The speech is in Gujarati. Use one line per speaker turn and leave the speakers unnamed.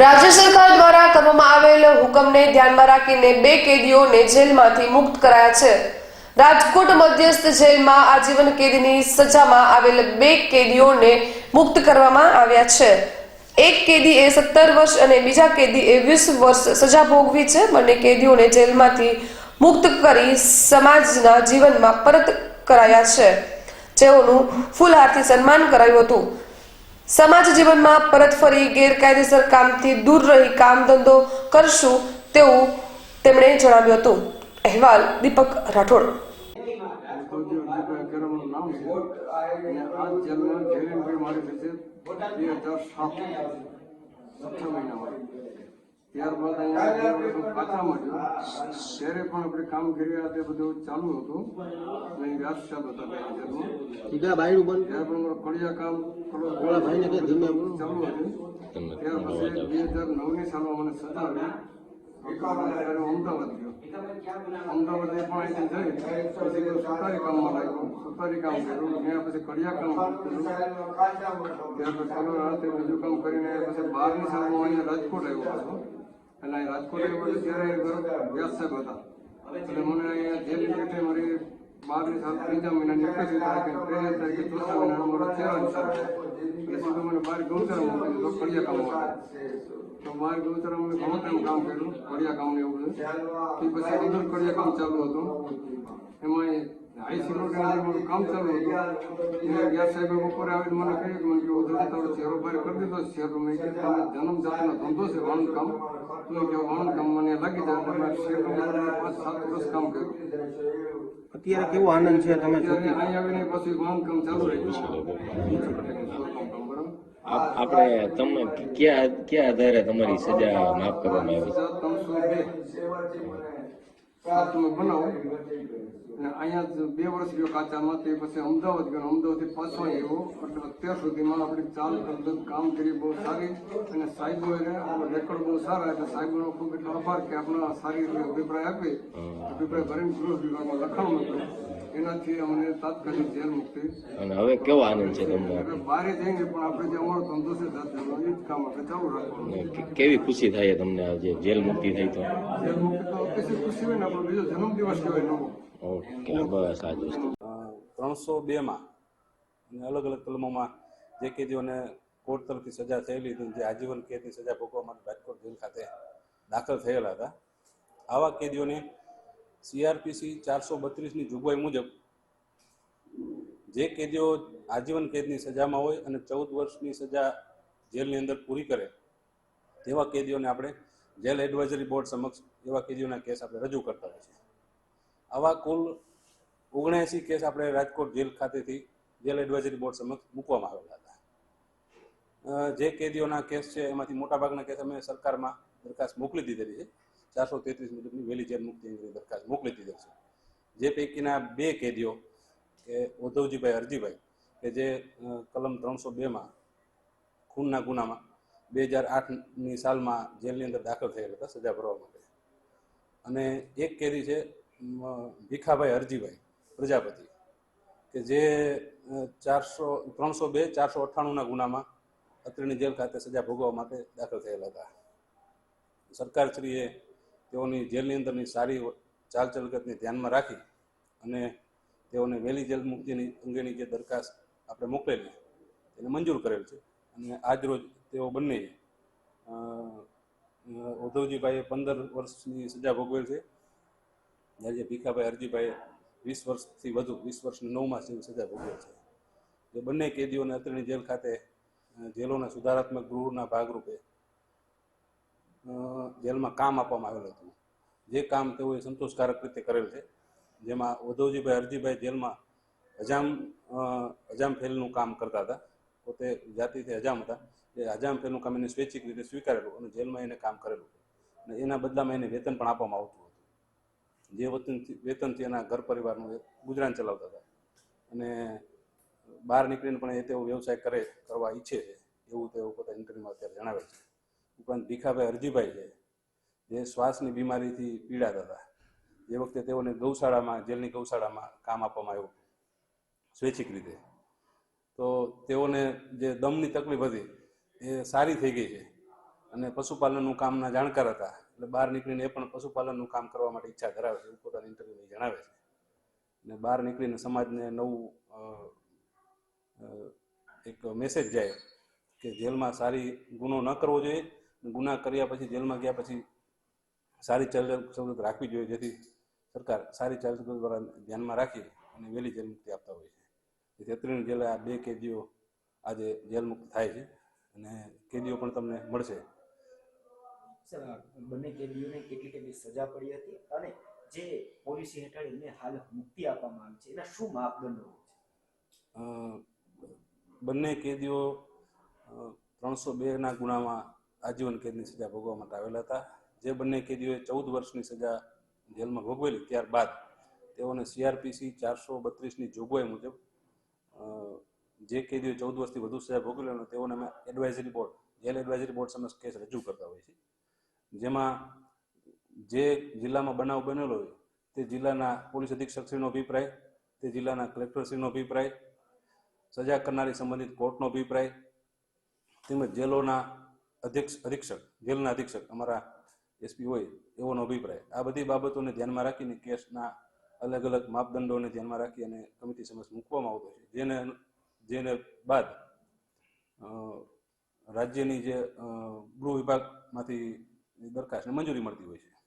રાજ્ય સરકાર દ્વારા કરવામાં આવેલ હુકમને ધ્યાનમાં રાખીને બે કેદીઓને જેલમાંથી મુક્ત કરાયા છે. રાજકોટ મધ્યસ્થ જેલમાં આજીવન કેદીની સજામાં આવેલ બે કેદીઓને મુક્ત કરવામાં આવ્યા છે. એક કેદીએ સત્તર વર્ષ અને બીજા કેદીએ વીસ વર્ષ સજા ભોગવી છે. બંને કેદીઓને જેલમાંથી મુક્ત કરી સમાજના જીવનમાં પરત કરાયા છે. જેઓનું ફૂલહારથી સન્માન કરાયું હતું. સમાજ જીવનમાં પરત ફરી ગેરકાયદેસર કામથી દૂર રહી કામ ધંધો કરશું તેવું તેમણે જણાવ્યું હતું. અહેવાલ દીપક રાઠોડ.
મારી ત્યારબાદ અહીંયા પાછા મળ્યો. ત્યારે પણ આપણે કામ કર્યા તે બધું ચાલુ હતું. અને વ્યાસ સાહેબ હતા પહેલા જેલમાં
સીધા બાયણું બંધ.
ત્યારે પણ કડિયા કામ થોડું
ભાઈને કે ધીમે
ચાલુ હતું. ત્યાર પછી બે હજાર નવની સાલમાં મને સજા આવી ત્યારે હું અમદાવાદ ગયો. અમદાવાદ એ પણ અહીંથી જઈ પછી સરકારી કામમાં લાગ્યો. સરકારી કામ કર્યું. ત્યાં પછી કડિયા કામ કર્યું. ત્યાર પછી હાથે બીજું કામ કરીને પછી બારની સાલમાં અહીંયા રાજકોટ આવ્યો પાછો એટલે રાજકોટ પછી ત્યારે સાહેબ હતા. એટલે મને અહીંયા જેલ પેટે મારી બારની સાત ત્રીજા મહિનાની એકત્રીસ તારીખે ત્રેવીસ તારીખે ચોથા મહિનાનો મારો ચહેરો સાલ એટલે સીધું મને બહાર ગૌચર મોકલી કડિયા કામ માટે તો બહાર ગૌચર ઘણો ટાઈમ કામ કર્યું કડિયા કામ એવું બધું. તે પછી અંદર કડિયા કામ ચાલુ હતું. એમાં અંદર મારું કામ ચાલુ હતું. વ્યાસ સાહેબે બપોરે આવીને મને કહ્યું કે મને કે ઉધર તારો ચહેરો બહાર કરી દીધો છે તો મેં કીધું તમે જન્મ જાતનો ધંધો છે વાણંદ કામ તો કામ મને લાગી જાય એટલે મેં શેરની પાંચ સાત વર્ષ કામ કર્યું.
અત્યારે કેવો આનંદ છે તમે
ત્યારે અહીં આવીને પછી કામ ચાલુ
રહ્યું આપણે તમે ક્યાં ક્યાં આધારે તમારી સજા માફ કરવામાં આવી?
ત્રણસો બે? બનાવો. અહીંયા જ બે વર્ષ ગયો કાચામાં તે પછી અમદાવાદ ગયો અમદાવાદથી પાછો આવ્યો. એટલે અત્યાર સુધીમાં આપણે ચાલ પદ્ધત કામ કરી બહુ સારી. અને સાહેબો એને રેકોર્ડ બહુ સારા એટલે સાહેબોનો ખૂબ એટલો આભાર કે આપણા સારી રીતે અભિપ્રાય આપે. અભિપ્રાય ભરીને ગૃહ વિભાગમાં લખાણ મોકલ્યું એનાથી અમને તાત્કાલિક જેલ મુક્તિ.
અને હવે કેવો આનંદ છે તમને?
એટલે જઈને પણ આપણે જે અમારો ધંધો છે જાતનો એ જ કામ આપણે ચાલુ રાખવાનું
કેવી ખુશી થાય તમને આજે? જેલ મુક્તિ થઈ તો?
જેલ મુક્તિ તો ખુશી હોય ને આપણો બીજો જન્મદિવસ કહેવાય નવો.
ઓકે બસ આ જ
ત્રણસો બેમાં અને અલગ અલગ કલમોમાં જે કેદીઓને કોર્ટ તરફથી સજા થયેલી હતી, જે આજીવન કેદની સજા ભોગવવા માટે રાજકોટ જેલ ખાતે દાખલ થયેલા હતા, આવા કેદીઓને સીઆરપીસી ચારસો બત્રીસની જોગવાઈ મુજબ જે કેદીઓ આજીવન કેદની સજામાં હોય અને ચૌદ વર્ષની સજા જેલની અંદર પૂરી કરે, તેવા કેદીઓને આપણે જેલ એડવાઇઝરી બોર્ડ સમક્ષ એવા કેદીઓના કેસ આપણે રજૂ કરતા હોય છે આવા કુલ ઓગણએંસી કેસ આપણે રાજકોટ જેલ ખાતેથી જેલ એડવાઇઝરી બોર્ડ સમક્ષ મૂકવામાં આવેલા હતા. જે કેદીઓના કેસ છે, એમાંથી મોટાભાગના કેસ અમે સરકારમાં દરખાસ્ત મોકલી દીધેલી છે. ચારસો તેત્રીસ મુજબની વહેલી જેલ મુક્તિ અંગેની દરખાસ્ત મોકલી દીધેલ છે. જે પૈકીના બે કેદીઓ, કે ઉદ્ધવજીભાઈ, અરજીભાઈ, કે જે કલમ ત્રણસો બેમાં, ખૂનના ગુનામાં બે હજાર આઠની સાલમાં જેલની અંદર દાખલ થયેલા હતા, સજા ભરવા માટે. અને એક કેદી છે ભીખાભાઈ હરજીભાઈ, પ્રજાપતિ, કે જે ચારસો, ત્રણસો બે, ચારસો અઠ્ઠાણુંના ગુનામાં અત્રેની જેલ ખાતે સજા ભોગવવા માટે દાખલ થયેલા હતા. સરકારશ્રીએ તેઓની જેલની અંદરની સારી ચાલચલગતને ધ્યાનમાં રાખી અને તેઓને વહેલી જેલ મુક્તિની અંગેની જે દરખાસ્ત આપણે મોકલેલી, તેને મંજૂર કરેલ છે. અને આજરોજ તેઓ બંને ઉદ્ધવજીભાઈએ પંદર વર્ષની સજા ભોગવેલ છે. જ્યારે ભીખાભાઈ હરજીભાઈએ વીસ વર્ષથી વધુ, વીસ વર્ષની નવમાં જેવી સજા ભોગવે છે. જે બંને કેદીઓને અત્રેની જેલ ખાતે જેલોના સુધારાત્મક ગૃહના ભાગરૂપે જેલમાં કામ આપવામાં આવેલું હતું. જે કામ તેઓએ સંતોષકારક રીતે કરેલ છે. જેમાં ઉદ્ધવજીભાઈ અરજીભાઈ જેલમાં હજામ હજામ ફેલનું કામ કરતા હતા. પોતે જાતિથી હજામ હતા. એ હજામ ફેલનું કામ એને સ્વૈચ્છિક રીતે સ્વીકારેલું અને જેલમાં એને કામ કરેલું અને એના બદલામાં એને વેતન પણ આપવામાં આવતું હતું. જે વતનથી વેતનથી એના ઘર પરિવારનું ગુજરાન ચલાવતા હતા. અને બહાર નીકળીને પણ એ તેઓ વ્યવસાય કરે કરવા ઈચ્છે છે. એવું તેઓ પોતા ઇન્ટરવ્યુમાં અત્યારે જણાવે છે. ઉપરાંત ભીખાભાઈ અરજીભાઈ છે, જે શ્વાસની બીમારીથી પીડાતા હતા. એ વખતે તેઓને ગૌશાળામાં, જેલની ગૌશાળામાં કામ આપવામાં આવ્યું. સ્વૈચ્છિક રીતે. તો તેઓને જે દમની તકલીફ હતી, એ સારી થઈ ગઈ છે. અને પશુપાલનનું કામના જાણકાર હતા. એટલે બહાર નીકળીને એ પણ પશુપાલનનું કામ કરવા માટે ઈચ્છા ધરાવે છે, એવું પોતાના ઇન્ટરવ્યુ જણાવે છે. અને બહાર નીકળીને સમાજને નવું એક મેસેજ જાય કે જેલમાં સારી ગુનો ન કરવો જોઈએ, ગુના કર્યા પછી જેલમાં ગયા પછી સારી ચાલ રાખવી જોઈએ, જેથી સરકાર સારી ચાલ દ્વારા ધ્યાનમાં રાખી અને વહેલી જેલ મુક્તિ આપતા હોય છે. જેથી અત્રેની જેલ આ બે કેદીઓ આજે જેલ મુક્ત થાય છે અને કેદીઓ પણ તમને મળશે.
બંને કેદીઓને કેટલી કેટલી સજા પડી હતી અને જે પોલિસી હેઠળ એમને હાલ મુક્તિ આપવામાં આવી છે, એના શું માપદંડો છે?
બંને કેદીઓ ત્રણસો બેના ગુનામાં આજીવન કેદની સજા ભોગવવા માટે આવેલા હતા. જે બંને કેદીઓએ ચૌદ વર્ષની સજા જેલમાં ભોગવેલી ત્યારબાદ તેઓને સીઆરપીસી ચારસો બત્રીસની જોગવાઈ મુજબ જે કેદીઓ ચૌદ વર્ષથી વધુ સજા ભોગવેલી તેઓને અમે advisory board jail advisory board સમક્ષ કેસ રજૂ કરતા હોય છે જેમાં જે જિલ્લામાં બનાવ બનેલો હોય, તે જિલ્લાના પોલીસ અધિક્ષકશ્રીનો અભિપ્રાય, તે જિલ્લાના કલેક્ટરશ્રીનો અભિપ્રાય, સજા કરનારી સંબંધિત કોર્ટનો અભિપ્રાય, તેમજ જેલોના અધ્યક્ષ, અધિક્ષક, જેલના અધિક્ષક, અમારા એસપી હોય એવોનો અભિપ્રાય. આ બધી બાબતોને ધ્યાનમાં રાખીને કેસના અલગ અલગ માપદંડોને ધ્યાનમાં રાખી અને કમિટી સમક્ષ મૂકવામાં આવતો છે. જેને જેને બાદ રાજ્યની જે ગૃહ વિભાગમાંથી દરખાસ્તને મંજૂરી મળતી હોય છે.